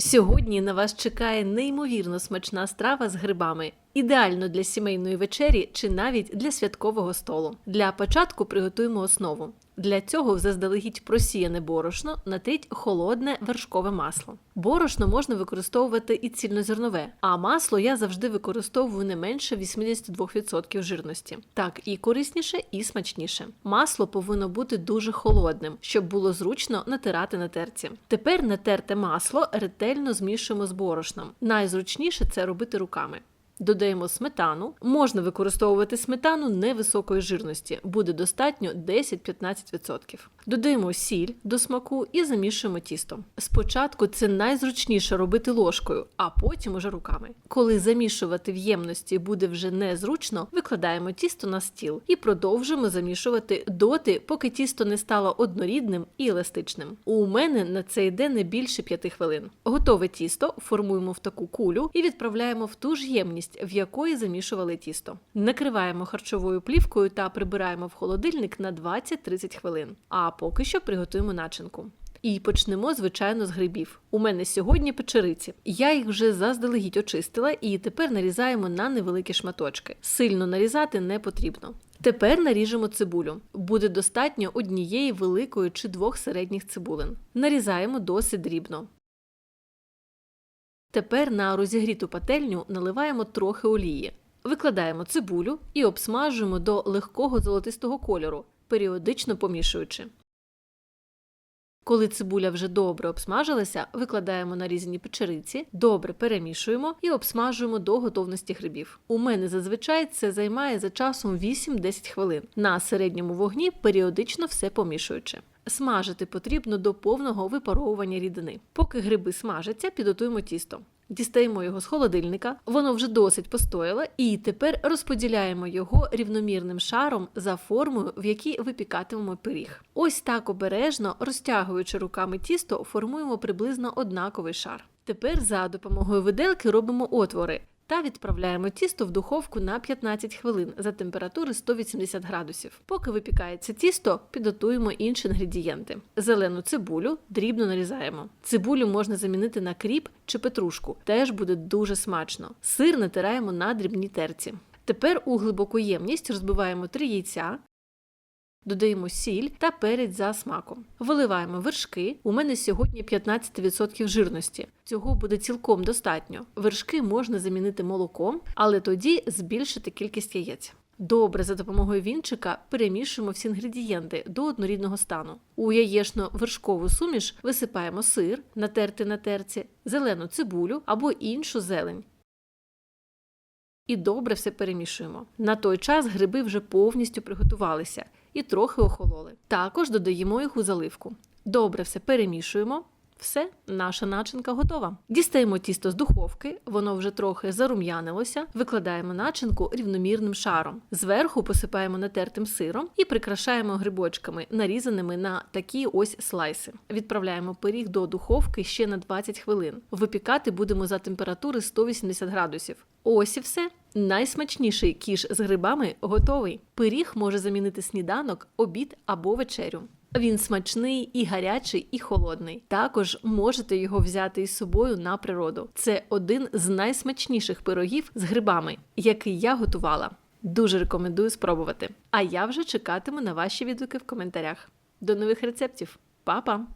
Сьогодні на вас чекає неймовірно смачна страва з грибами. Ідеально для сімейної вечері чи навіть для святкового столу. Для початку приготуємо основу. Для цього заздалегідь просіяне борошно натріть холодне вершкове масло. Борошно можна використовувати і цільнозернове, а масло я завжди використовую не менше 82% жирності. Так і корисніше, і смачніше. Масло повинно бути дуже холодним, щоб було зручно натирати на терці. Тепер натерте масло ретельно змішуємо з борошном. Найзручніше це робити руками. Додаємо сметану. Можна використовувати сметану невисокої жирності, буде достатньо 10-15%. Додаємо сіль до смаку і замішуємо тісто. Спочатку це найзручніше робити ложкою, а потім уже руками. Коли замішувати в ємності буде вже незручно, викладаємо тісто на стіл і продовжуємо замішувати доти, поки тісто не стало однорідним і еластичним. У мене на це йде не більше 5 хвилин. Готове тісто формуємо в таку кулю і відправляємо в ту ж ємність, в якої замішували тісто. Накриваємо харчовою плівкою та прибираємо в холодильник на 20-30 хвилин. А поки що приготуємо начинку. І почнемо, звичайно, з грибів. У мене сьогодні печериці. Я їх вже заздалегідь очистила і тепер нарізаємо на невеликі шматочки. Сильно нарізати не потрібно. Тепер наріжемо цибулю. Буде достатньо однієї великої чи двох середніх цибулин. Нарізаємо досить дрібно. Тепер на розігріту пательню наливаємо трохи олії. Викладаємо цибулю і обсмажуємо до легкого золотистого кольору, періодично помішуючи. Коли цибуля вже добре обсмажилася, викладаємо нарізані печериці, добре перемішуємо і обсмажуємо до готовності грибів. У мене зазвичай це займає за часом 8-10 хвилин. На середньому вогні періодично все помішуючи. Смажити потрібно до повного випаровування рідини. Поки гриби смажаться, підготуємо тісто. Дістаємо його з холодильника, воно вже досить постояло, і тепер розподіляємо його рівномірним шаром за формою, в якій випікатимемо пиріг. Ось так обережно, розтягуючи руками тісто, формуємо приблизно однаковий шар. Тепер за допомогою виделки робимо отвори та відправляємо тісто в духовку на 15 хвилин за температури 180 градусів. Поки випікається тісто, підготуємо інші інгредієнти. Зелену цибулю дрібно нарізаємо. Цибулю можна замінити на кріп чи петрушку, теж буде дуже смачно. Сир натираємо на дрібній терці. Тепер у глибоку ємність розбиваємо 3 яйця, Додаємо сіль та перець за смаком. Виливаємо вершки. У мене сьогодні 15% жирності. Цього буде цілком достатньо. Вершки можна замінити молоком, але тоді збільшити кількість яєць. Добре, за допомогою вінчика перемішуємо всі інгредієнти до однорідного стану. У яєчно-вершкову суміш висипаємо сир, натертий на терці, зелену цибулю або іншу зелень. І добре все перемішуємо. На той час гриби вже повністю приготувалися і трохи охололи. Також додаємо їх у заливку. Добре все перемішуємо. Все, наша начинка готова. Дістаємо тісто з духовки, воно вже трохи зарум'янилося, викладаємо начинку рівномірним шаром. Зверху посипаємо натертим сиром і прикрашаємо грибочками, нарізаними на такі ось слайси. Відправляємо пиріг до духовки ще на 20 хвилин. Випікати будемо за температури 180 градусів. Ось і все. Найсмачніший кіш з грибами готовий. Пиріг може замінити сніданок, обід або вечерю. Він смачний і гарячий, і холодний. Також можете його взяти із собою на природу. Це один з найсмачніших пирогів з грибами, який я готувала. Дуже рекомендую спробувати. А я вже чекатиму на ваші відгуки в коментарях. До нових рецептів. Па-па!